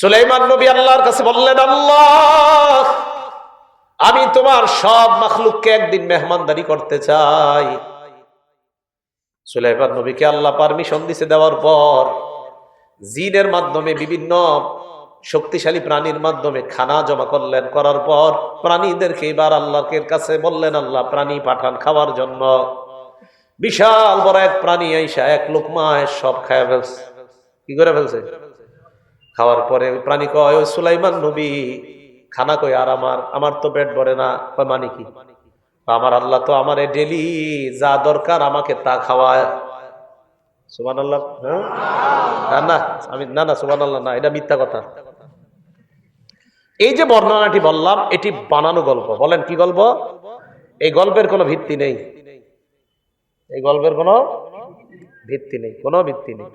সুলাইমান নবী আল্লাহর কাছে বললেন, আল্লাহ, আমি তোমার সব মখলুককে একদিন মেহমানদারি করতে চাই। সুলাইমান নবীকে আল্লাহ পারমিশন দিছে দেওয়ার পর জিনের মাধ্যমে বিভিন্ন শক্তিশালী প্রাণীর মাধ্যমে খানা জমা করলেন। করার পর প্রাণীদেরকে এবার আল্লাহকে কাছে বললেন, আল্লাহ, প্রাণী পাঠান খাওয়ার জন্য। বিশাল বড় এক প্রাণী আইসা এক লোকমায় সব খায় ফেলছে। কি করে ফেলছে? খাওয়ার পরে ওই প্রাণী কয়, ওই সুলাইমান নবী, খানা কই, আর আমার আমার তো পেট ভরে না। কয় মানে কি? আমার আল্লাহ তো আমার ডেলি যা দরকার আমাকে তা খাওয়ায়। হ্যাঁ? না আমি, না না সুমান আল্লাহ না, এটা মিথ্যা কথা। এই যে বর্ণনাটি বললাম, এটি বানানো গল্প। বলেন, কি গল্প? এই গল্পের কোনো ভিত্তি নেই। এই গল্পের কোনো ভিত্তি নেই, কোনো ভিত্তি নেই।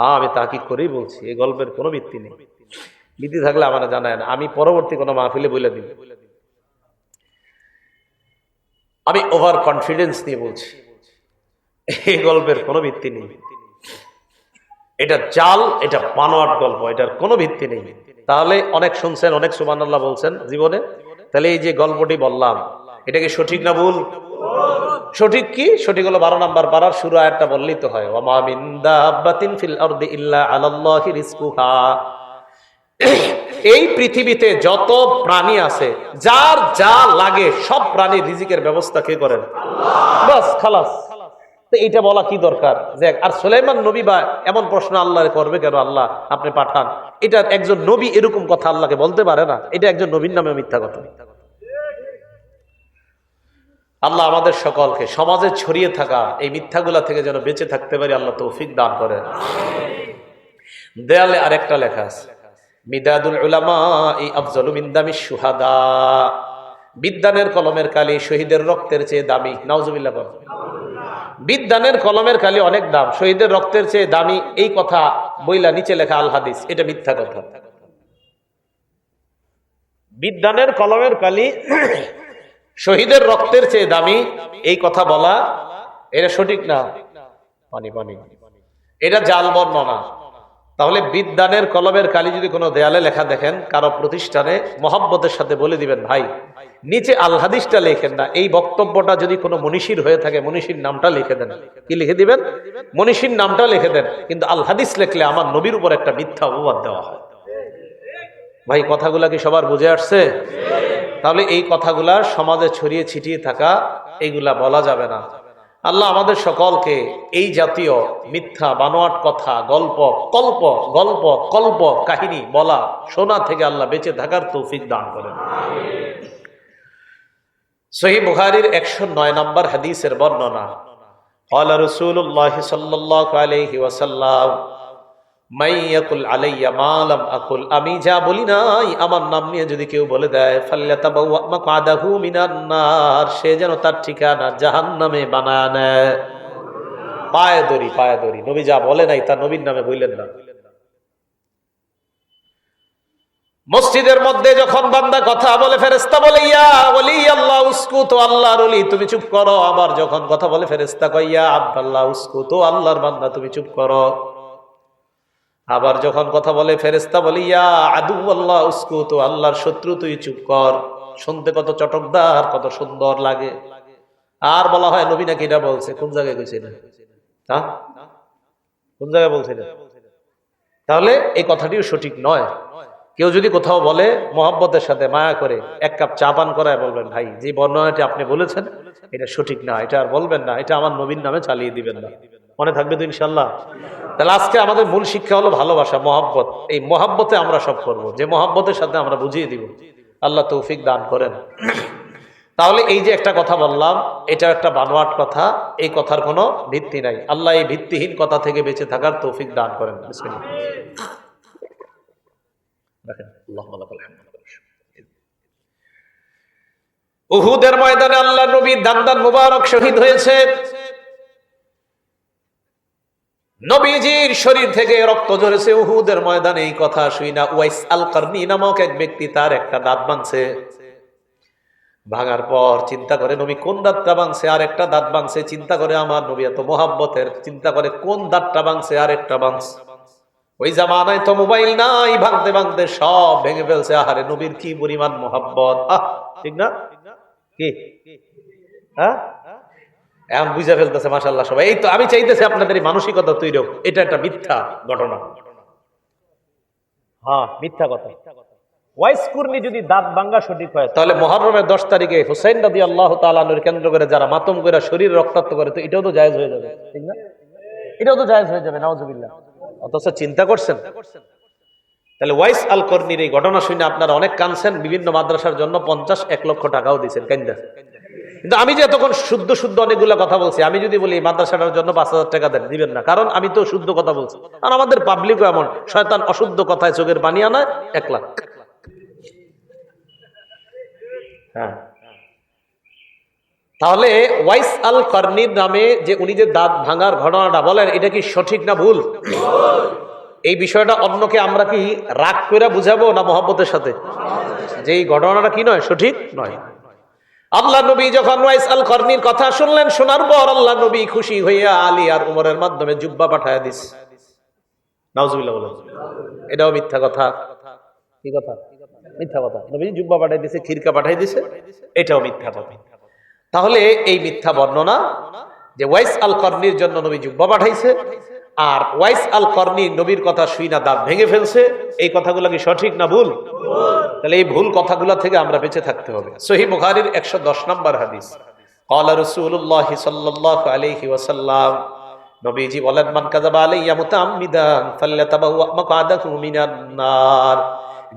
হ্যাঁ আমি তা কি করেই বলছি? এই গল্পের কোনো ভিত্তি নেই। ভিত্তি থাকলে আমার জানায় না। আমি পরবর্তী কোনো মাহফিলে বলে দিব আমি ওভার কনফিডেন্স নিয়ে বলছি। এই গল্পের কোনো ভিত্তি নেই। এটা চাল এটা বানোয়াট গল্প, এটার কোনো ভিত্তি নেই। তাহলে অনেক শুনছেন, অনেক সুবহানাল্লাহ বলছেন জীবনে। তাহলে এই যে গল্পটি বললাম, এটা কি সঠিক না ভুল? সঠিক কি? সঠিক হলো বারো নাম্বার পাড়ার শুরু আয়াতটা বললেই তো হয়। এই পৃথিবীতে যত প্রাণী আছে, যার যা লাগে, সব প্রাণীর রিজিকের ব্যবস্থা কে করেন? খালাস। তো এইটা বলা কি দরকার? যে আর সুলাইমান নবী বা এমন প্রশ্ন আল্লাহ করবে কেন? আল্লাহ আপনি পাঠান। এটা একজন নবী এরকম কথা আল্লাহকে বলতে পারে না। এটা একজন নবীর নামে মিথ্যা কথা। আল্লাহ আমাদের সকলকে সমাজে ছড়িয়ে থাকা এই মিথ্যাগুলা থেকে যেন বেঁচে থাকতে পারি, আল্লাহ তৌফিক দান করে দেয়ালে আরেকটা লেখা আছে, মিদাদুল এই আফজলু মিন্দামি সুহাদা বিদ্যানের কলমের কালি শহীদের রক্তের চেয়ে দামি, নাউজুবিল্লাহ বল। বিদ্যানের কলমের কালি অনেক দাম, শহীদের রক্তের চেয়ে দামি এই কথা বইলা নিচে লেখা আল হাদিস, এটা মিথ্যা কথা। বিদ্যানের কলমের কালি শহীদের রক্তের চেয়ে দামি এই কথা বলা, এটা সঠিক না? পানি পানি এটা জাল বর্ণনা তাহলে বিদ্যানের কলমের কালি যদি কোনো দেয়ালে লেখা দেখেন, কারও প্রতিষ্ঠানে মহাব্বতের সাথে বলে দিবেন, ভাই, নিচে আলহাদিসটা লেখেন না, এই বক্তব্যটা যদি কোনো মনীষীর হয়ে থাকে, মনীষীর নামটা লিখে দেন। কি লিখে দিবেন? মনীষীর নামটা লিখে দেন, কিন্তু আলহাদিস লেখলে আমার নবীর উপর একটা মিথ্যা অপবাদ দেওয়া হয়। ভাই, কথাগুলা কি সবার বুঝে আসছে? তাহলে এই কথাগুলা সমাজে ছড়িয়ে ছিটিয়ে থাকা এইগুলা বলা যাবে না আল্লাহ আমাদের সকলকে এই জাতীয় মিথ্যা বানোয়াট কথা গল্প কল্প গল্প কল্প কাহিনী বলা শোনা থেকে আল্লাহ বেঁচে থাকার তৌফিক দান করেন সহি বুখারির একশো নয় নম্বর হাদিসের বর্ণনা قال رسول الله صلى الله عليه وسلم মাইয়াকুল আলাইয়া মালাম আকুল। আমি যা বলি নাই, আমার নাম নিয়ে যদি কেউ বলে দেয় সে যেন তার ঠিকানা জাহান্নামে বানায় নেয়। পায়ে নবী যা বলে নাই তা নবীর নামে বললেন না। মসজিদের মধ্যে যখন বান্দা কথা বলে ফেরেস্তা বলে, ইয়া বলি আল্লাহ উস্কু তো আল্লাহর অলি তুমি চুপ করো। আবার যখন কথা বলে ফেরেস্তা কইয়া আব্দাল্লাহ উস্কু তো আল্লাহর বান্দা, তুমি চুপ করো। আবার যখন কথা বলে ফেরেস্তা বলে, ইয়া আদু আল্লাহ উস্কু তো আল্লাহর শত্রু, তুই চুপ কর। শুনতে কত চটকদার, কত সুন্দর লাগে। আর বলা হয়, নবী নাকি এটা বলছে? কোন জায়গায় গেছে না হ্যাঁ কোন জায়গায় বলছে না তাহলে এই কথাটিও সঠিক নয়। কেউ যদি কোথাও বলে মোহাব্বতের সাথে মায়া করে এক কাপ চা পান করায় বলবেন, ভাই, যে বর্ণনাটি আপনি বলেছেন, এটা সঠিক না, এটা আর বলবেন না, এটা আমার নবীন নামে চালিয়ে দিবেন না। মনে থাকবে তো ইনশাল্লাহ তাহলে আজকে আমাদের মূল শিক্ষা হলো ভালোবাসা, মহাব্বত। এই মহাব্বতে আমরা সব করব, যে মহাব্বতের সাথে আমরা বুঝিয়ে দিব। আল্লাহ তৌফিক দান করেন। তাহলে এই যে একটা কথা বললাম, এটা একটা বানোয়াট কথা, এই কথার কোনো ভিত্তি নাই। আল্লাহ এই ভিত্তিহীন কথা থেকে বেঁচে থাকার তৌফিক দান করেন। উহুদের ময়দানে আল্লাহ নবী দান্দান মুবারক শহীদ হয়েছে। নবীজির শরীর থেকে রক্ত ঝরেছে, উহুদের ময়দানে এই কথা শুই না। ওয়াইস আল নামক এক ব্যক্তি তার একটা দাঁত ভাঙছে ভাঙার পর চিন্তা করে, নবী, কোন দাঁতটা ভাঙছে আর একটা দাঁত ভাঙছে চিন্তা করে, আমার নবী, এত মোহাব্বতের। চিন্তা করে, কোন দাঁতটা ভাঙছে আর একটা ভাঙছে ওই জামানায় তো মোবাইল নাই ভাঙতে ভাঙতে সব ভেঙে ফেলছে। আহারে নবীর কি পরিমাণ মোহাব্বত? আহ ঠিক না? কি? হ্যাঁ? এখন বুঝে ফেলতেছে মাসাল্লাহ সবাই। এই তো আমি চাইতেছি আপনাদের মানসিকতা তৈরি হোক। এটা একটা মিথ্যা ঘটনা। হ্যাঁ মিথ্যা কথা। ওয়াইস যদি দাঁত ভাঙ্গা সঠিক হয় তাহলে মহরমের দশ তারিখে হুসাইন আল্লাহ তালানুর কেন্দ্র করে যারা মাতম করে শরীর রক্তাক্ত করে তো এটাও তো জায়েজ হয়ে যাবে। ঠিক না? এটাও তো জায়েজ হয়ে যাবে নওয়াজুবিল্লাহ অথচ চিন্তা করছেন? তাহলে ওয়াইস আল কর্নির এই ঘটনা শুনে আপনারা অনেক কানছেন বিভিন্ন মাদ্রাসার জন্য পঞ্চাশ এক লক্ষ টাকাও দিচ্ছেন কাইন্দা। কিন্তু আমি যে এতক্ষণ শুদ্ধ শুদ্ধ অনেকগুলো কথা বলছি, আমি যদি বলি মাদ্রাসাটার জন্য পাঁচ হাজার টাকা দেন, দিবেন না, কারণ আমি তো শুদ্ধ কথা বলছি। আর আমাদের পাবলিকও এমন, শয়তান অশুদ্ধ কথায় চোখের বানিয়ে আনায়, এক লাখ। হ্যাঁ। তাহলে ওয়াইস আল কর্নির নামে যে উনি যে দাঁত ভাঙার ঘটনাটা বলেন, এটা কি সঠিক না ভুল? এই বিষয়টা অন্যকে আমরা কি রাগ করে বুঝাবো না মহব্বতের সাথে? যে এই ঘটনাটা কি নয়, সঠিক নয়। আল্লাহ নবী যখন ওয়াইস আল কর্নির কথা শুনলেন, শোনার পর আল্লাহ নবী খুশি হইয়া আলী আর উমরের মাধ্যমে জুব্বা পাঠায় দিস। এটাও মিথ্যা কথা। কি কথা? মিথ্যা কথা। নবী জুব্বা পাঠাই দিছে, খিরকা পাঠাই দিছে। এটাও মিথ্যা কথা। তাহলে এই মিথ্যা বর্ণনা যে ওয়াইস আল কর্নির জন্য নবী যুব্বা পাঠাইছে, আর ওয়াইস আল কর্নি নবীর কথা শুই না, দাঁত ভেঙে ফেলছে, এই কথাগুলো কি সঠিক না ভুল? তাহলে এই ভুল কথাগুলো থেকে আমরা বেঁচে থাকতে হবে। সহি মুখারির একশো দশ নম্বর হাদিস। কলা বলেন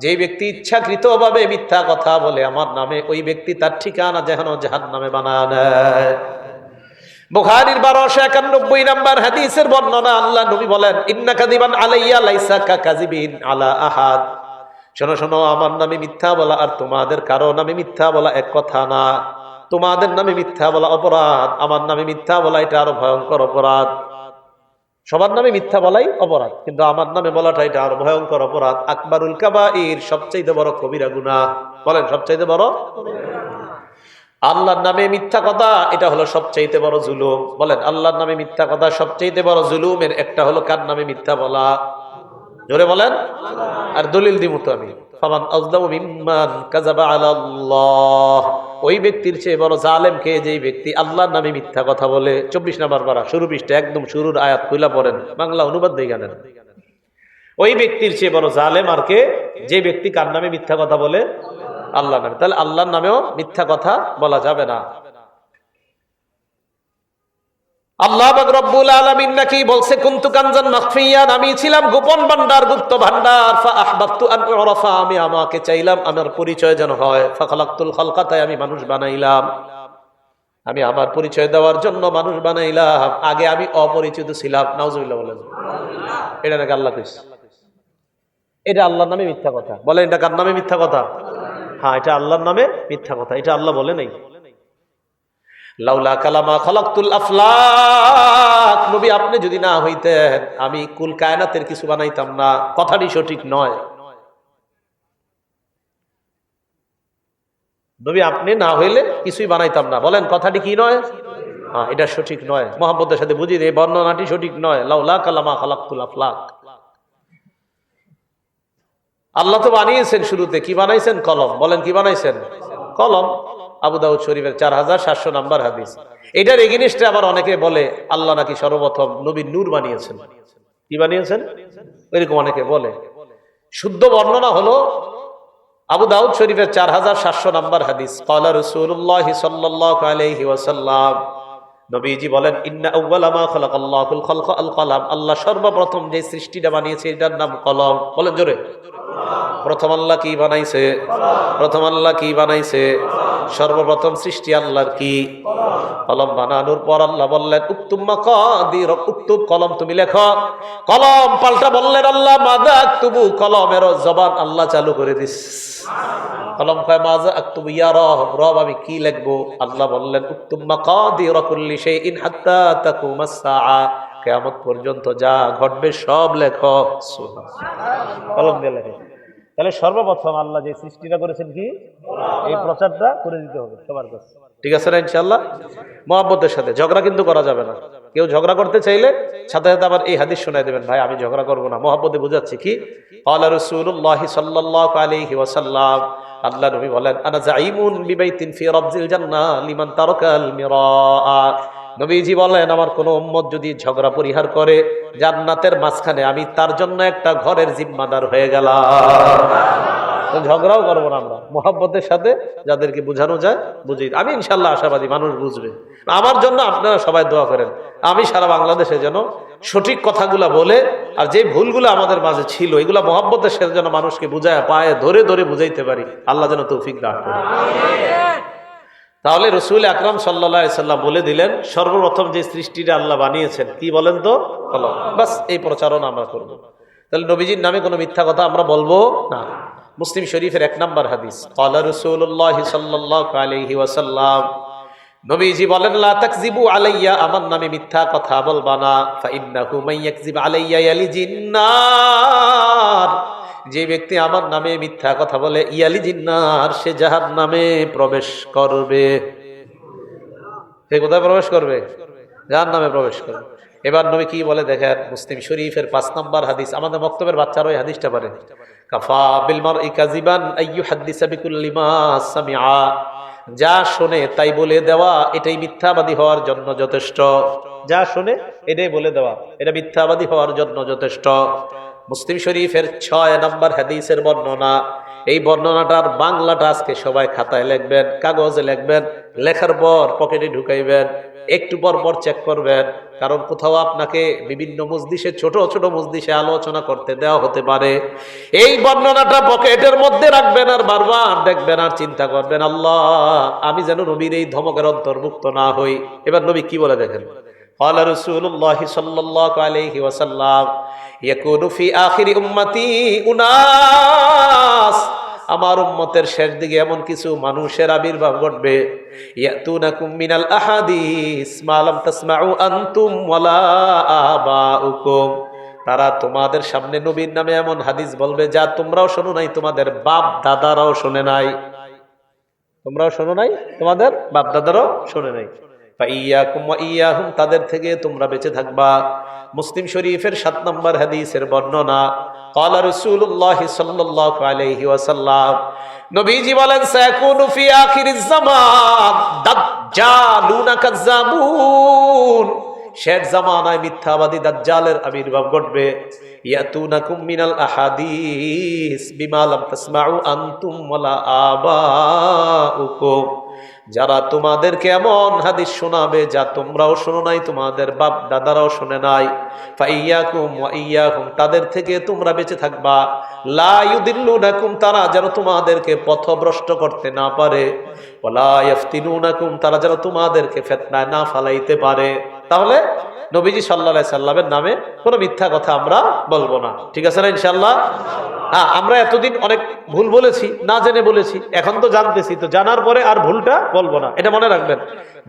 যে ব্যক্তি ইচ্ছাকৃতভাবে মিথ্যা কথা বলে, আমার নামে ওই ব্যক্তি তার ঠিকানা যেন জাহান্নামে বানায় নেয়। বুখারীর বারোশো একানব্বই নাম্বার হাদিসের বর্ণনা আল্লাহ নবী বলেন ইন্না কাদিবান আলাইয়া লাইসা কা কাজিবিন আলা আহাদ। শোনো শোনো, আমার নামে মিথ্যা বলা আর তোমাদের কারও নামে মিথ্যা বলা এক কথা না। তোমাদের নামে মিথ্যা বলা অপরাধ, আমার নামে মিথ্যা বলা এটা আরও ভয়ঙ্কর অপরাধ। সবার নামে মিথ্যা বলাই অপরাধ, কিন্তু আমার নামে বলাটা এটা আরও ভয়ঙ্কর অপরাধ। আকবরুল কাবাইর সবচাইতে বড় কবিরা গুনাহ। বলেন, সবচাইতে বড়? আল্লাহর নামে মিথ্যা কথা, এটা হলো সবচাইতে বড় জুলুম। বলেন, আল্লাহর নামে মিথ্যা কথা সবচাইতে বড় জুলুমের একটা হলো কার নামে মিথ্যা বলা? জোরে বলেন। আর দলিল দিব তো আমি। ওই ব্যক্তির চেয়ে বড় জালেম কে? যেই ব্যক্তি আল্লাহর নামে মিথ্যা কথা বলে। চব্বিশ নাম্বার পারা, শুরু পৃষ্ঠা, একদম শুরুর আয়াত খুলা পড়েন। বাংলা অনুবাদ দিয়ে জানেন ওই ব্যক্তির চেয়ে বড় জালেম আর কে? যে ব্যক্তি কার নামে মিথ্যা কথা বলে? আল্লাহ নামে। তাহলে আল্লাহর নামেও মিথ্যা কথা বলা যাবে না। আল্লাহ রব্বুল আলামিন নাকি বলছে, কুনতু কানজান মাখফিয়ান, আমি ছিলাম গোপন ভান্ডার গুপ্ত ভান্ডার আমি আমাকে চাইলাম, আমার পরিচয় যেন হয়। ফা খালাকতুল আমি মানুষ বানাইলাম। আমি আমার পরিচয় দেওয়ার জন্য মানুষ বানাইলাম। আগে আমি অপরিচিত ছিলাম। নাউজুবিল্লাহ বলেন। এটা নাকি আল্লাহ কইছে? এটা আল্লাহর নামে মিথ্যা কথা। বলেন, এটা কার নামে মিথ্যা কথা? হ্যাঁ এটা আল্লাহর নামে মিথ্যা কথা। এটা আল্লাহ বলে নাই। লাউলা কালামা খালাকতুল আফলাক। নবী, আপনি যদি না হইতেন, আমি কুল কায়নাতের কিছু বানাইতাম না। কথাটি সঠিক নয়। নবী, আপনি না হইলে কিছুই বানাইতাম না। বলেন, কথাটি কি নয়? হ্যাঁ এটা সঠিক নয়। মোহাম্মদের সাথে বুঝি এই বর্ণনাটি সঠিক নয়। লাউলা কালামা খালাকতুল আফলাক। আল্লাহ তো বানিয়েছেন শুরুতে। কি বানাইছেন? কলম। বলেন, কি বানাইছেন? কলম, আবু দাউদ শরীফের চার হাজার সাতশো নাম্বার হাদিস। এটার এগেনিস্টে আবার অনেকে বলে, আল্লাহ নাকি সর্বপ্রথম নবীর নূর বানিয়েছেন। কি বানিয়েছেন? এরকম অনেকে বলে। শুদ্ধ বর্ণনা হলো আবু দাউদ শরীফের চার হাজার সাতশো নাম্বার হাদিস। কলা রসুল্লাহ সাল্লাহ নবীজি বলেন, ইন্না আল্লাহ সর্বপ্রথম যে সৃষ্টিটা বানিয়েছে, এটার নাম কলম। বলেন জোরে। প্রথম আল্লাহ কি বানাইছে? প্রথম আল্লাহ কি বানাইছে? সর্বপ্রথম সৃষ্টি আল্লাহর কি? কলম বানানোর পর আল্লাহ বললেন উক্তুব কলম তুমি লেখো। কলম পাল্টা বললেন আল্লাহ মাদা আক্তুবু কলমের জবান আল্লাহ চালু করে দিস। কলম কয় মাজা আক্তুবু, ইয়া রব আমি কি লিখব? আল্লাহ বললেন উক্তুম্মা কাদির কুল্লি শাইইন হাত্তা তাকুমাস সাআ। কিয়ামত পর্যন্ত যা ঘটবে সব লেখো। কলম দিয়ে লেখে। তাহলে সর্বপ্রথম আল্লাহ যে সৃষ্টিটা করেছেন কি? এই প্রচারটা করে দিতে হবে সবার কাছে। ঠিক আছে না ইনশাল্লাহ মোহাম্মদের সাথে। ঝগড়া কিন্তু করা যাবে না। কেউ ঝগড়া করতে চাইলে সাথে সাথে আবার এই হাদিস শোনায় দেবেন ভাই আমি ঝগড়া করব না। মহাব্বতে বুঝাচ্ছি কি? আল্লাহ রসুল্লাহ সাল্লাহ আলাইহি ওয়াসাল্লাম। আল্লাহ নবী বলেন আনা জাইমুন বিবাইতিন ফি রাবজিল জান্নাহ লিমান তারাকাল মিরাআ। নবীজি বলেন, আমার কোন উম্মত যদি ঝগড়া পরিহার করে জান্নাতের মাঝখানে, আমি তার জন্য একটা ঘরের জিম্মাদার হয়ে গেলাম। ঝগড়াও করব না আমরা। মোহাব্বতের সাথে যাদেরকে বোঝানো যায়, বুঝি। আমি ইনশাল্লাহ আশাবাদী, মানুষ বুঝবে। আমার জন্য আপনারা সবাই দোয়া করেন। আমি সারা বাংলাদেশে যেন সঠিক কথাগুলা বলে, আর যে ভুলগুলো আমাদের মাঝে ছিল, এগুলা মোহাব্বতের সাথে যেন মানুষকে বুঝায়, পায়ে ধরে ধরে বুঝাইতে পারি। আল্লাহ যেন তৌফিক দান করে তাহলে রসুল আকরাম সাল্লা সাল্লাম বলে দিলেন, সর্বপ্রথম যে সৃষ্টিটা আল্লাহ বানিয়েছেন, কি বলেন তো? কলম। বাস, এই প্রচারণা আমরা করব। তাহলে নবীজির নামে কোনো মিথ্যা কথা আমরা বলব না। মুসলিম শরীফের এক নম্বর হাদিস কলা রসুল্লাহ সাল্লাহ নবীজি বলেন আলাইয়া আমার নামে মিথ্যা কথা বলবা না। ফাইন্নাহু মাইয়াকজিব আলাইয়া যে ব্যক্তি আমার নামে মিথ্যা কথা বলে, ইয়ালি জিন্নার, সে জাহার নামে প্রবেশ করবে। সে কোথায় প্রবেশ করবে? যার নামে প্রবেশ করবে। এবার নবী কি বলে দেখেন, মুসলিম শরীফের পাঁচ নম্বর হাদিস, আমাদের বক্তব্যের বাচ্চারা ওই হাদিসটা পারে কাফা বিলমার হাদিসা যা শোনে তাই বলে দেওয়া, এটাই মিথ্যাবাদী হওয়ার জন্য যথেষ্ট। যা শোনে, এটাই বলে দেওয়া, এটা মিথ্যাবাদী হওয়ার জন্য যথেষ্ট। মুসলিম শরীফের ছয় নম্বর হাদিসের বর্ণনা। এই বর্ণনাটার বাংলাটা আজকে সবাই খাতায় লিখবেন কাগজে লিখবেন লেখার পর পকেটে ঢুকাইবেন একটু পর পর চেক করবেন। কারণ কোথাও আপনাকে বিভিন্ন মসজিষে ছোট ছোট মসজিষে আলোচনা করতে দেওয়া হতে পারে। এই বর্ণনাটা পকেটের মধ্যে রাখবেন আর বারবার দেখবেন আর চিন্তা করবেন আল্লাহ আমি যেন নবীর এই ধমকের অন্তর্ভুক্ত না হই। এবার নবী কি বলে দেখেন? আমার উম্মতের শেষ দিকে এমন কিছু মানুষের আবির্ভাব ঘটবে। আহাদিস, মা ওয়ালা তারা তোমাদের সামনে নবীর নামে এমন হাদিস বলবে যা তোমরাও শোনো নাই, তোমাদের বাপ দাদারাও শোনে নাই। তোমরাও শোনো নাই, তোমাদের বাপ দাদারাও শোনে নাই। ইয়াহুম তাদের থেকে তোমরা বেঁচে থাকবা মুসলিম শরীফের সাত নম্বর হাদিসের বর্ণনা قال رسول الله صلى الله عليه وسلم নবীজি বলেন সায়াকুনু ফি আখিরিজ জামান দাজ্জালুন কাযাবুন শেষ জামানায় মিথ্যাবাদী দাজ্জালের আবির্ভাব ঘটবে ইয়াতুনাকুম মিনাল আহাদিস বিমা লাম তাসমাউ আনতুম ওয়ালা আবাউকুম যারা তোমাদেরকে এমন হাদিস শোনাবে যা তোমরাও শোনো নাই, তোমাদের বাপ দাদারাও শোনে নাই। ফাইয়াকুম ইয়াকুম তাদের থেকে তোমরা বেঁচে থাকবা। লা ইউদিল্লুনাকুম, তারা যেন তোমাদেরকে পথভ্রষ্ট করতে না পারে। ওলা তারা যেন তোমাদেরকে ফেতনায় না ফালাইতে পারে। তাহলে নবীজি সাল্লাহ সাল্লামের নামে কোনো মিথ্যা কথা আমরা বলব না। ঠিক আছে না ইনশাল্লাহ হ্যাঁ আমরা এতদিন অনেক ভুল বলেছি, না জেনে বলেছি, এখন তো জানতেছি, তো জানার পরে আর ভুলটা বলব না। এটা মনে রাখবেন,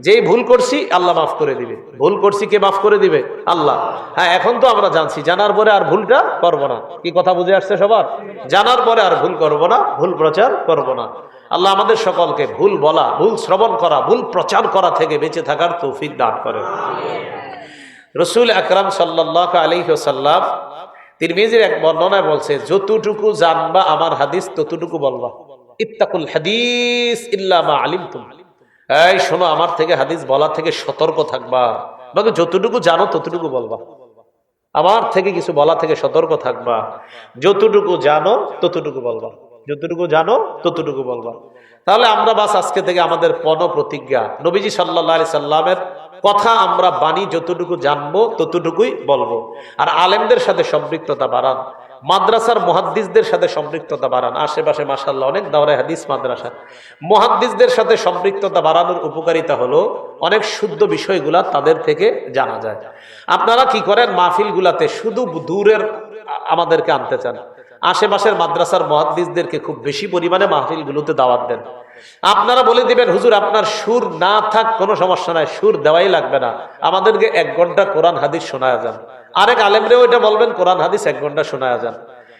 যেই ভুল করছি আল্লাহ মাফ করে দিবে। ভুল করছি কে মাফ করে দিবে? আল্লাহ। হ্যাঁ এখন তো আমরা জানছি, জানার পরে আর ভুলটা করব না। কি কথা বুঝে আসছে সবার? জানার পরে আর ভুল করব না, ভুল প্রচার করব না। আল্লাহ আমাদের সকলকে ভুল বলা, ভুল শ্রবণ করা, ভুল প্রচার করা থেকে বেঁচে থাকার তৌফিক দান করে। রসুল আকরাম সাল্লাহ আলহিহসাল্লাম তিরমিজির এক বর্ণনায় বলছে, যতটুকু জানবা আমার হাদিস, ততটুকু বলবা। ইত্তাকুল হাদিস ইল্লামা আলিম তুমি এই শোনো, আমার থেকে হাদিস বলা থেকে সতর্ক থাকবা। বাকি যতটুকু জানো, ততটুকু বলবা। আমার থেকে কিছু বলা থেকে সতর্ক থাকবা। যতটুকু জানো, ততটুকু বলবা। যতটুকু জানো, ততটুকু বলবা। তাহলে আমরা বাস আজকে থেকে আমাদের পণ প্রতিজ্ঞা নবীজি সাল্লাহ আলি সাল্লামের কথা আমরা বাণী যতটুকু জানব, ততটুকুই বলব। আর আলেমদের সাথে সম্পৃক্ততা বাড়ান। মাদ্রাসার মহাদ্দিসদের সাথে সম্পৃক্ততা বাড়ান। আশেপাশে মাসাল্লাহ অনেক দাওরায় হাদিস মাদ্রাসা। মহাদ্দিসদের সাথে সম্পৃক্ততা বাড়ানোর উপকারিতা হলো, অনেক শুদ্ধ বিষয়গুলা তাদের থেকে জানা যায়। আপনারা কি করেন? মাহফিলগুলাতে শুধু দূরের আমাদেরকে আনতে চান। আশেপাশের মাদ্রাসার মহাদ্দিসদেরকে খুব বেশি পরিমাণে মাহফিলগুলোতে দাওয়াত দেন। আপনারা বলে দিবেন, হুজুর, আপনার সুর না থাক, কোনো সমস্যা নাই, সুর দেওয়াই লাগবে না। আমাদেরকে এক ঘণ্টা কোরআন হাদিস শোনায় যান। আরেক আলেমরেও এটা বলবেন, কোরআন হাদিস এক ঘণ্টা শোনায় যান।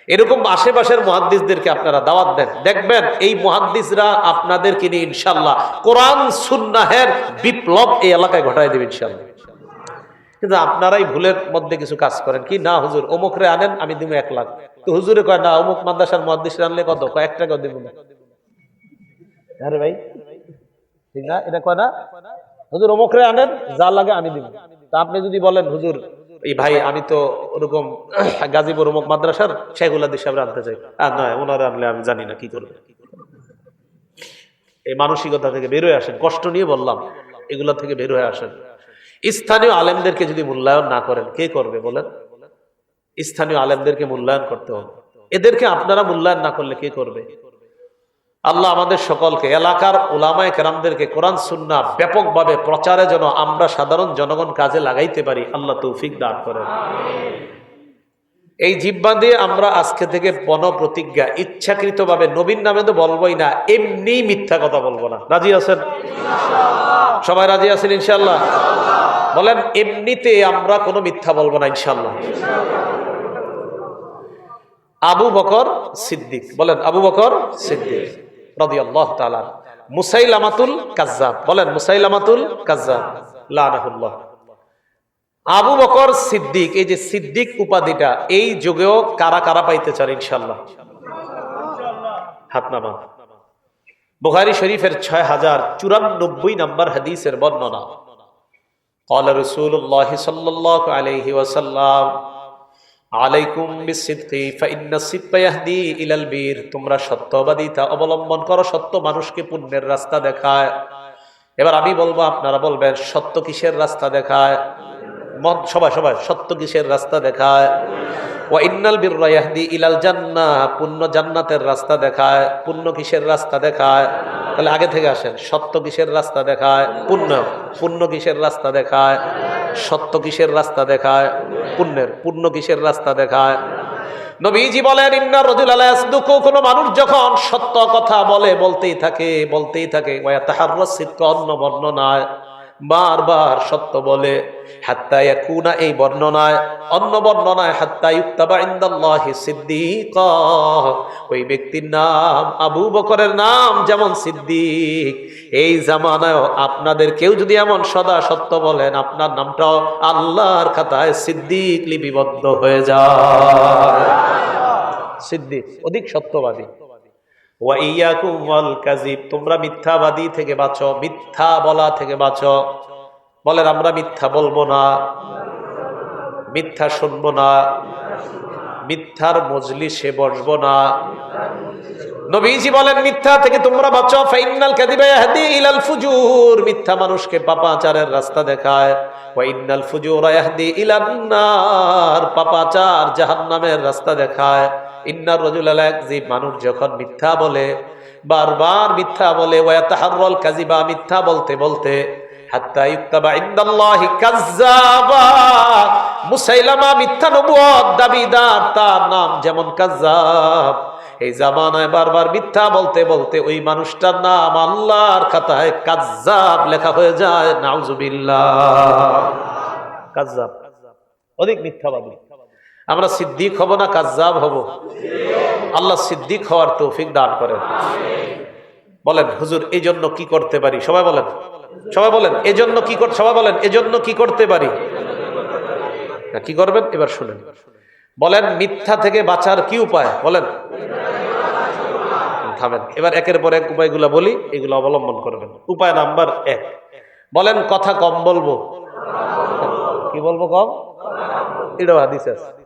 এরকম আশেপাশের মহাদ্দিসদেরকে আপনারা দাওয়াত দেন। দেখবেন, এই মহাদ্দিসরা আপনাদেরকে নিয়ে ইনশাল্লাহ কোরআন, সুন্নাহের বিপ্লব এই এলাকায় ঘটাই দেবে ইনশাল্লাহ কিন্তু আপনারাই ভুলের মধ্যে কিছু কাজ করেন। কি? না, হুজুর, অমুকরে আনেন, আমি দিব এক লাখ। তো হুজুরে কয়, না, অমুক মাদ্রাসার মহাদিস আনলে কত? কয়, এক টাকা দিব না। আরে ভাই, ঠিক না? এটা কয় না? হুজুর, অমুকরে আনেন, যা লাগে আমি দিব। তা আপনি যদি বলেন, হুজুর, এই ভাই, আমি তো ওরকম গাজীপুর অমুক মাদ্রাসার শেখুল্লাহ সাহেব আনতে চাই। আর নয়, ওনারা আনলে আমি জানি না কি করবে। এই মানসিকতা থেকে বের হয়ে আসেন। কষ্ট নিয়ে বললাম, এগুলা থেকে বের হয়ে আসেন। স্থানীয় আলেমদেরকে যদি মূল্যায়ন না করেন, কে করবে বলেন? স্থানীয় আলেমদেরকে মূল্যায়ন করতে হবে। এদেরকে আপনারা মূল্যায়ন না করলে কে করবে? আল্লাহ আমাদের সকলকে, এলাকার ওলামায় কেরামদেরকে কোরআন সুন্না ব্যাপকভাবে প্রচারে যেন আমরা সাধারণ জনগণ কাজে লাগাইতে পারি, আল্লাহ তৌফিক দান করেন। এই জিব্বা দিয়ে আমরা আজকে থেকে বন প্রতিজ্ঞা ইচ্ছাকৃতভাবে নবীন নামে তো বলবোই না, এমনি মিথ্যা কথা বলব না। রাজি আছেন? সবাই রাজি আছেন ইনশাল্লাহ বলেন, এমনিতে আমরা কোনো মিথ্যা বলব না ইনশাল্লাহ আবু বকর সিদ্দিক, বলেন, আবু বকর সিদ্দিক এই যে সিদ্দিক উপাধিটা, এই কারা কারা পাইতে চান বুখারি শরীফের ছয় হাজার চুরানব্বই নম্বর হাদিসের বর্ণনা। قال رسول الله صلى الله عليه وسلم আলাইকুম বিসিদকি ফাইন্না সিদকা ইয়াহদি ইলাল বীর তোমরা সত্যবাদিতা অবলম্বন করো সত্য মানুষকে পুণ্যের রাস্তা দেখায় এবার আমি বলবো আপনারা বলবেন সত্য কিসের রাস্তা দেখায় মন সবাই সবাই, সত্য কিসের রাস্তা দেখায়? ও ইন্নাল ইয়াহদি ইলাল জান্নাহ, পুণ্য জান্নাতের রাস্তা দেখায়, পুণ্য কিসের রাস্তা দেখায়? তাহলে আগে থেকে আসেন, সত্য কিসের রাস্তা দেখায়? পুণ্য পুণ্য কিসের রাস্তা দেখায়? সত্য কিসের রাস্তা দেখায়? পুণ্যের, পুণ্য কিসের রাস্তা দেখায়? নবীজি বলেন, ইন্না রজুল আলায়াসদুকু কোনো মানুষ যখন সত্য কথা বলে, বলতেই থাকে বলতেই থাকে, ওয়া তাহাররাসিদক অন্য বর্ণনায়। বারবার সত্য বলে, হাত্তা ইয়াকুনা এই বর্ণনায়, অন্য বর্ণনায়, হাত্তা ইউক্তাবা ইনদাল্লাহি সিদ্দিক ওই ব্যক্তির নাম, আবু বকরের নাম যেমন সিদ্দিক। এই জামানায় আপনাদের কেউ যদি এমন সদা সত্য বলেন, আপনার নামটাও আল্লাহর খাতায় সিদ্দিক লিপিবদ্ধ হয়ে যায়। সিদ্দিক, অধিক সত্যবাদী। ওয়াইয়াকুম ওয়াল কাযিব, তোমরা মিথ্যাবাদী থেকে বাঁচো, মিথ্যা বলা থেকে বাঁচো। বলেন, আমরা মিথ্যা বলব না, মিথ্যা শুনব না, মিথ্যার মজলিসে বসবো না। নবীজি বলেন, মিথ্যা থেকে তোমরা বাঁচো। ফাইনাল কাদিবা ইয়াহদি ইলাল ফুজুর, মিথ্যা মানুষকে পাপাচারের রাস্তা দেখায়। ওয়া ইন্নাল ফুজুরা ইয়াহদি ইলান পাপাচার জাহান্নামের রাস্তা দেখায়। ইন্নার রজুল আলাইহিব মানুষ যখন মিথ্যা বলে, বারবার মিথ্যা বলে ওয়া তাহাররাল কাযিবা মিথ্যা বলতে বলতে এই জামানায় বারবার মিথ্যা বলতে বলতে ওই মানুষটার নাম আল্লাহর লেখা হয়ে যায় অধিক মিথ্যাবাদী। আমরা সিদ্দিক হব না কাজ্জাব হব? আল্লাহ সিদ্দিক হওয়ার তৌফিক দান করেন। বলেন, হুজুর এই জন্য কি করতে পারি? সবাই বলেন। সবাই বলেন, এজন্য কি কর, সবাই বলেন, এজন্য কি করতে পারি? কি করবেন? এবার শুনেন। বলেন, মিথ্যা থেকে বাঁচার কি উপায়? বলেন। থামেন। এবার একের পর এক উপায়গুলো বলি, এগুলো অবলম্বন করবেন। উপায় নাম্বার এক। বলেন, কথা কম বলব। কি বলব কম? এটাও হাদিস আছে।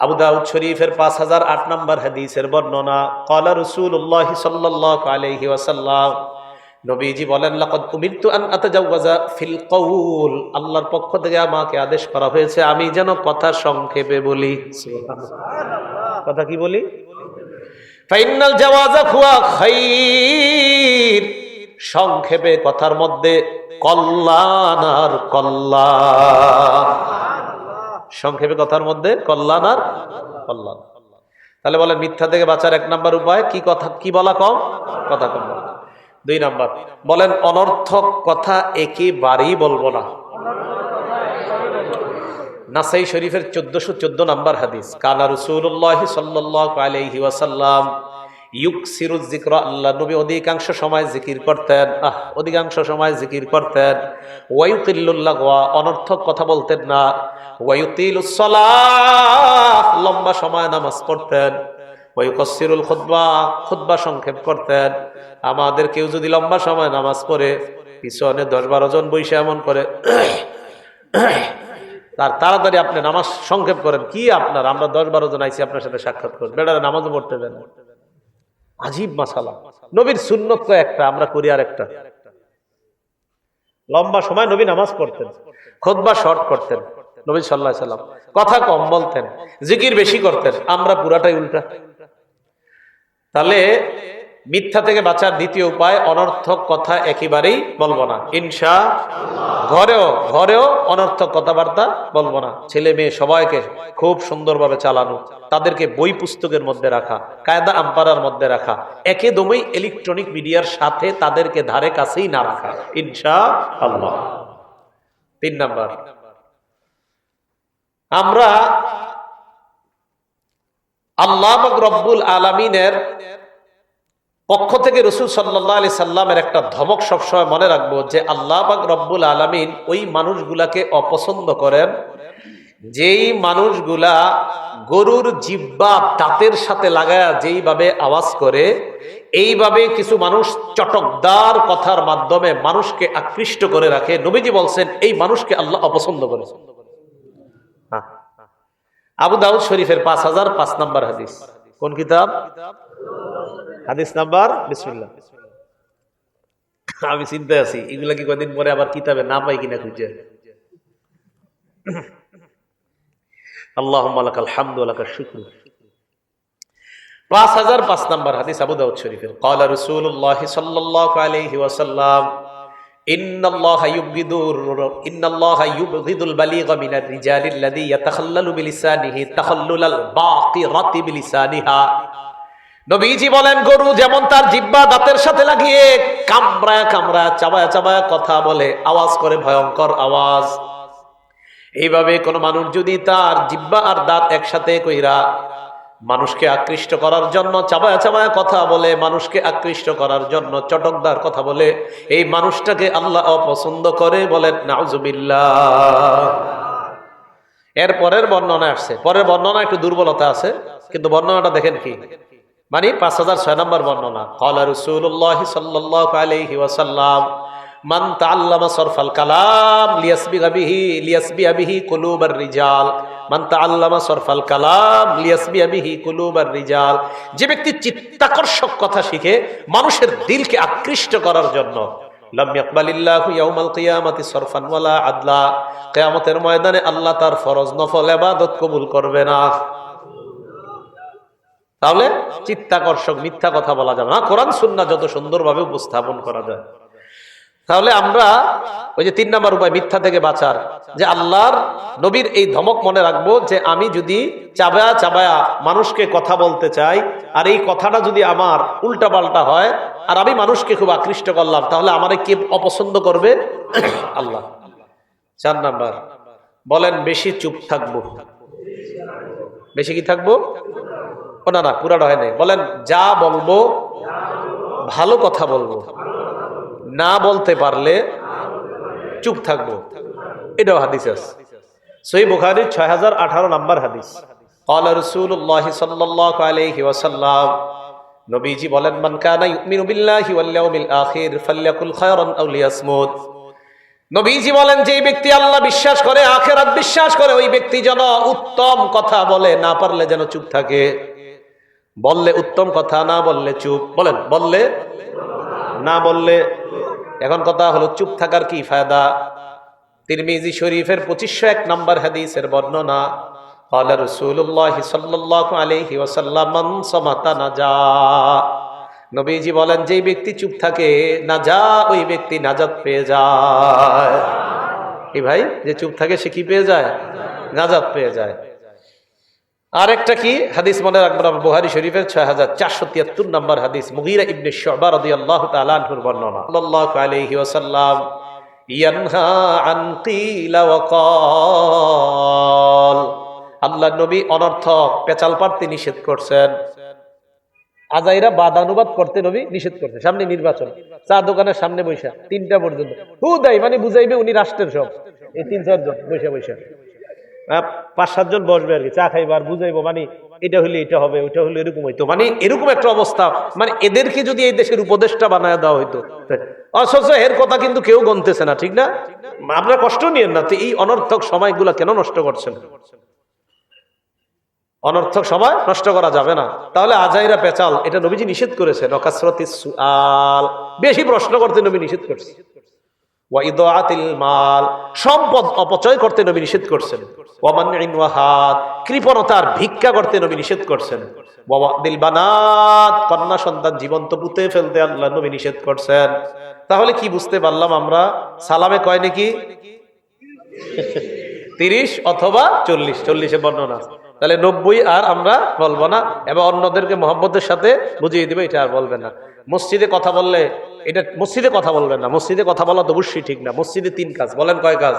আবু দাউদ শরীফের পাঁচ হাজার আট নম্বর হাদিসের বর্ণনা, কলা রসুল্লাহ সাল্লাহ আলহি ওয়াসাল্লাম। নবীজি বলেন ফিল আল্লাহর পক্ষ থেকে আমাকে আদেশ করা হয়েছে, আমি যেন কথা সংক্ষেপে বলি। কথা কি বলি? ফাইনাল জাওয়াজা খুয়া খাইর। সংক্ষেপে কথার মধ্যে কল্যাণ আর কল্যাণ সংক্ষেপে কথার মধ্যে কল্যাণ আর কল্যাণ। তাহলে বলেন, মিথ্যা থেকে বাঁচার এক নাম্বার উপায়, কি কথা, কি বলা কম? কথা কম দুই নাম্বার, বলেন, অনর্থক কথা একেবারেই বলব না। নাসাই শরীফের চোদ্দশো চোদ্দ নাম্বার হাদিস কালা রসুল্লাহ সাল্লাহ আলহি ওয়াসাল্লাম ইউক সিরুজ জিক্র আল্লাহ নবী অধিকাংশ সময় জিকির করতেন। আহ, অধিকাংশ সময় জিকির করতেন। ওয়ায়ুকিল্লুল্লাহ গোয়া অনর্থক কথা বলতেন না। ওয়ায়ুতিল লম্বা সময় নামাজ পড়তেন। ওয়ায়ুকসিরুল খুদ্া খুদ্া সংক্ষেপ করতেন। আমাদের কেউ যদি লম্বা সময় নামাজ পড়ে, পিছনে দশ বারো জন বৈশা এমন করে, তার তাড়াতাড়ি আপনি নামাজ সংক্ষেপ করেন। কি আপনার? আমরা দশ বারো জন আইসি আপনার সাথে সাক্ষাৎ করেন বেটারা নামাজও পড়তে দেন আজীব মাসালা। নবীর সুন্নত একটা আমরা করি আর একটা লম্বা সময় নবী নামাজ পড়তেন, খোদবা শর্ট করতেন, নবী সাল্লাহ সাল্লাম। কথা কম বলতেন, জিকির বেশি করতেন, আমরা পুরাটাই উল্টা। তাহলে মিথ্যা থেকে বাঁচার দ্বিতীয় উপায়, অনর্থক কথা একেবারেই বলব না। ইনশা ঘরেও ঘরেও অনর্থক কথাবার্তা বলব না। ছেলে মেয়ে সবাইকে খুব সুন্দরভাবে চালানো, তাদেরকে বই পুস্তকের মধ্যে রাখা, কায়দা আম্পারার মধ্যে রাখা, একে দমই ইলেকট্রনিক মিডিয়ার সাথে তাদেরকে ধারে কাছেই না রাখা। ইনশা আল্লাহ। তিন নাম্বার। আমরা আল্লাহ রব্বুল আলমিনের পক্ষ থেকে রসুল সাল্লাহ আলি সাল্লামের একটা ধমক সবসময় মনে রাখব যে আল্লাহ বাক রব্বুল আলমিন ওই মানুষগুলাকে অপছন্দ করেন, যেই মানুষগুলা গরুর জিব্বা দাঁতের সাথে লাগায়া যেইভাবে আওয়াজ করে, এইভাবে কিছু মানুষ চটকদার কথার মাধ্যমে মানুষকে আকৃষ্ট করে রাখে। নবীজি বলছেন, এই মানুষকে আল্লাহ অপছন্দ করে হ্যাঁ। আবু দাউদ শরীফের পাঁচ হাজার পাঁচ নাম্বার হাদিস। কোন কিতাব? হাদিস নাম্বার বিসমিল্লাহ আমি চিন্তায় আছি এগুলা কি কদিন পরে আবার কিতাবে না পাই কিনা খুঁজে আল্লাহ হামদু আলাকাল শুক্র পাঁচ হাজার পাঁচ নাম্বার হাদিস আবু দাউদ শরীফের قال رسول الله صلى الله عليه وسلم إن الله يبغض إن الله يبغض البليغ من الرجال الذي يتخلل بلسانه تخلل الباقرة بلسانها নবীজি বলেন, গরু যেমন তার জিব্বা দাঁতের সাথে লাগিয়ে কামড়ায় কামড়ায়, চাবায় চাবায় কথা বলে, আওয়াজ করে ভয়ঙ্কর আওয়াজ। এইভাবে কোন মানুষ যদি তার জিব্বা আর দাঁত একসাথে কইরা মানুষকে আকৃষ্ট করার জন্য চাবায় চাবায় কথা বলে, মানুষকে আকৃষ্ট করার জন্য চটকদার কথা বলে, এই মানুষটাকে আল্লাহ অপছন্দ করে বলেন, নাউজুবিল্লাহ। এর পরের বর্ণনা আসছে। পরের বর্ণনা একটু দুর্বলতা আছে, কিন্তু বর্ণনাটা দেখেন কি? মানে পাঁচ হাজার ছয় নম্বর বর্ণনা। কলা রসুল্লাহ সাল্লাহ আলহি সরফাল কালাম লিয়াসবি লিয়াসবি আবিহি রিজাল। সরফাল কালাম লিয়াসবি আবিহি কুলুবার যে ব্যক্তি চিত্তাকর্ষক কথা শিখে মানুষের দিলকে আকৃষ্ট করার জন্য কিয়ামতের ময়দানে আল্লাহ তার ফরজ নফল ইবাদত কবুল করবে না। তাহলে চিত্তাকর্ষক মিথ্যা কথা বলা যাবে না। কোরআন সুন্না যত সুন্দরভাবে উপস্থাপন করা যায়। তাহলে আমরা ওই যে তিন নম্বর উপায়, মিথ্যা থেকে বাঁচার। যে আল্লাহর নবীর এই ধমক মনে রাখব যে আমি যদি চাবায়া চাবায়া মানুষকে কথা বলতে চাই, আর এই কথাটা যদি আমার উল্টা পাল্টা হয়, আর আমি মানুষকে খুব আকৃষ্ট করলাম, তাহলে আমারে কে অপছন্দ করবে? আল্লাহ। চার নাম্বার, বলেন বেশি চুপ থাকব। বেশি কি থাকব? ও না না পুরাটা হয় নাই বলেন যা বলবো ভালো কথা বলবো না বলতে পারলে চুপ থাকবো এটাও হাদিস আছে সই বুখারির ছয় হাজার আঠারো নম্বর হাদিস قال رسول الله صلى الله عليه وسلم নবীজি বলেন মান কানা ইউমিনু বিল্লাহি ওয়াল ইয়াউমিল আখির ফালইয়াকুল খায়রান আও লিয়াসমুত নবীজি বলেন যে ব্যক্তি আল্লাহ বিশ্বাস করে আখেরাত বিশ্বাস করে ওই ব্যক্তি যেন উত্তম কথা বলে না পারলে যেন চুপ থাকে বললে উত্তম কথা না বললে চুপ বলেন বললে না বললে এখন কথা হলো চুপ থাকার কি ফায়দা তিরমিজি শরীফের পঁচিশশো এক নম্বর হাদিসের বর্ণনা قال رسول الله صلى الله عليه وسلم من صمت نجا নবীজি বলেন যেই ব্যক্তি চুপ থাকে না যা ওই ব্যক্তি নাজাত পেয়ে যায় কি ভাই যে চুপ থাকে সে কি পেয়ে যায় নাজাত পেয়ে যায় আরেকটা কি? হাদিস মনে রাখবেন বুহারি শরীফের ছয় হাজার চারশো তিয়াত্তর নম্বর হাদিস, মুগিরা ইবনে শোবা আল্লাহ নবী অনর্থক পেচাল পারতে নিষেধ করছেন। আজাইরা বাদানুবাদ করতে নবী নিষেধ করতে সামনে নির্বাচন, চা দোকানের সামনে বৈশা, তিনটা পর্যন্ত। হু দেয় মানে বুঝাইবে উনি রাষ্ট্রের সব। এই তিন চারজন বৈশা বৈশা পাঁচ, সাতজন বসবে আর কি, চা খাইবো আর বুঝাইবো মানে এটা হলে এটা হবে, ওইটা হলে এরকম হইতো মানে এরকম একটা অবস্থা মানে এদেরকে যদি এই দেশের উপদেশটা বানায় দেওয়া হইতো অথচ এর কথা কিন্তু কেউ গনতেছে না, ঠিক না? আপনারা কষ্ট নিয়েন না, তো এই অনর্থক সময়গুলা কেন নষ্ট করছেন? অনর্থক সময় নষ্ট করা যাবে না। তাহলে আজাইরা পেচাল, এটা নবীজি নিষেধ করেছে নকাসরতি সুআল। বেশি প্রশ্ন করতে নবী নিষেধ করছে। মাল, সম্পদ অপচয় করতে নবী নিষেধ করছেন। কৃপণতার ভিক্ষা করতে নবী নিষেধ করছেন। বানাত, কন্যা সন্তান জীবন্ত পুঁতে ফেলতে আল্লাহ নবী নিষেধ করছেন। তাহলে কি বুঝতে পারলাম আমরা? সালামে কয় নাকি? তিরিশ অথবা চল্লিশ, চল্লিশে বর্ণনা। তাহলে নব্বই আর আমরা বলব না, এবং অন্যদেরকে মোহাম্মদের সাথে বুঝিয়ে দিবে, এটা আর বলবে না। মসজিদে কথা বললে, এটা মসজিদে কথা বলবেন না। মসজিদে কথা বলা তো অবশ্যই ঠিক না। মসজিদে তিন কাজ, বলেন কয় কাজ?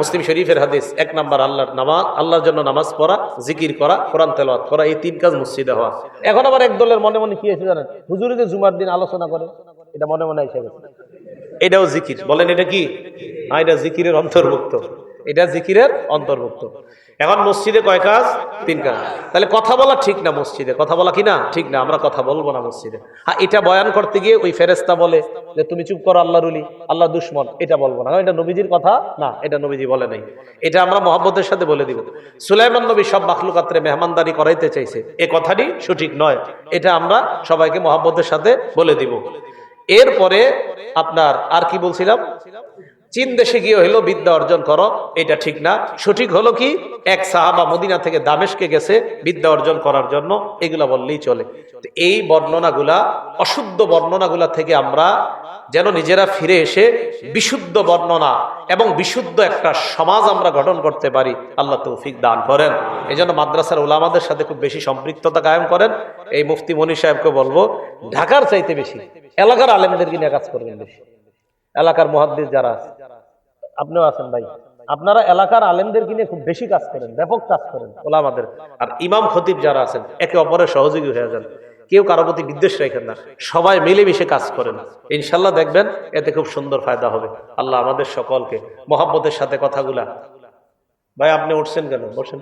মুসলিম শরীফের হাদিস, এক নাম্বার, আল্লাহর নামাজ, আল্লাহর জন্য নামাজ পড়া, জিকির করা, কোরআন তেলাওয়াত করা, এই তিন কাজ মসজিদে হওয়া। এখন আবার এক দলের মনে মনে কি আছে জানেন? হুজুরিতে জুমার দিন আলোচনা করে, এটা মনে মনে গেছে। এটাও জিকির। বলেন এটা কি? হ্যাঁ এটা জিকিরের অন্তর্ভুক্ত। এটা জিকিরের অন্তর্ভুক্ত। এখন মসজিদে কয় কাজ? তিন কাজ। তাহলে কথা বলা ঠিক না মসজিদে? কথা বলা কি না? ঠিক না, আমরা কথা বলব না মসজিদে। হ্যাঁ এটা বয়ান করতে গিয়ে ওই ফেরেস্তা বলে যে, তুমি চুপ করো আল্লাহ রুলি আল্লাহ দুশ্মন। এটা বলব না। এটা নবীজির কথা না, এটা নবীজি বলে নাই। এটা আমরা মোহাম্মদের সাথে বলে দিব। সুলাইমান নবী সব মাখলুকাত্রে মেহমানদারি করাইতে চাইছে। এ কথাটি সঠিক নয়। এটা আমরা সবাইকে মোহাম্মদের সাথে বলে দিব। এরপরে আপনার আর কি বলছিলাম? চীন দেশে গিয়ে হইল বিদ্যা অর্জন করো, এটা ঠিক না। সঠিক হলো কি? এক সাহাবা মদিনা থেকে দামেশকে গেছে বিদ্যা অর্জন করার জন্য, এগুলা বললেই চলে। এই বর্ণনাগুলা, অশুদ্ধ বর্ণনাগুলা থেকে আমরা যেন নিজেরা ফিরে এসে বিশুদ্ধ বর্ণনা এবং বিশুদ্ধ একটা সমাজ আমরা গঠন করতে পারি, আল্লাহ তৌফিক দান করেন। এই জন্য মাদ্রাসার ওলামাদের সাথে খুব বেশি সম্পৃক্ততা কায়েম করেন। এই মুফতি মনি সাহেবকে বলব, ঢাকার চাইতে বেশি, এলাকার আলেমদেরকে নিয়ে কাজ করবেন বেশি। এলাকার মহাদ্দিস যারা আছে, আপনিও আছেন ভাই। আপনারা এলাকার আলেমদের কিনে খুব বেশি কাজ করেন, ব্যাপক কাজ করেন। ওলামাদের। আর ইমাম খতিব যারা আছেন, একে অপরের সহযোগী হয়ে যান। কেউ কারও প্রতি বিদ্বেষ রাখেন না, সবাই মিলেমিশে কাজ করেন। ইনশাল্লাহ দেখবেন, এতে খুব সুন্দর ফায়দা হবে। আল্লাহ আমাদের সকলকে মহাব্বতের সাথে কথাগুলা ভাই, আপনি উঠছেন কেন? বসেন।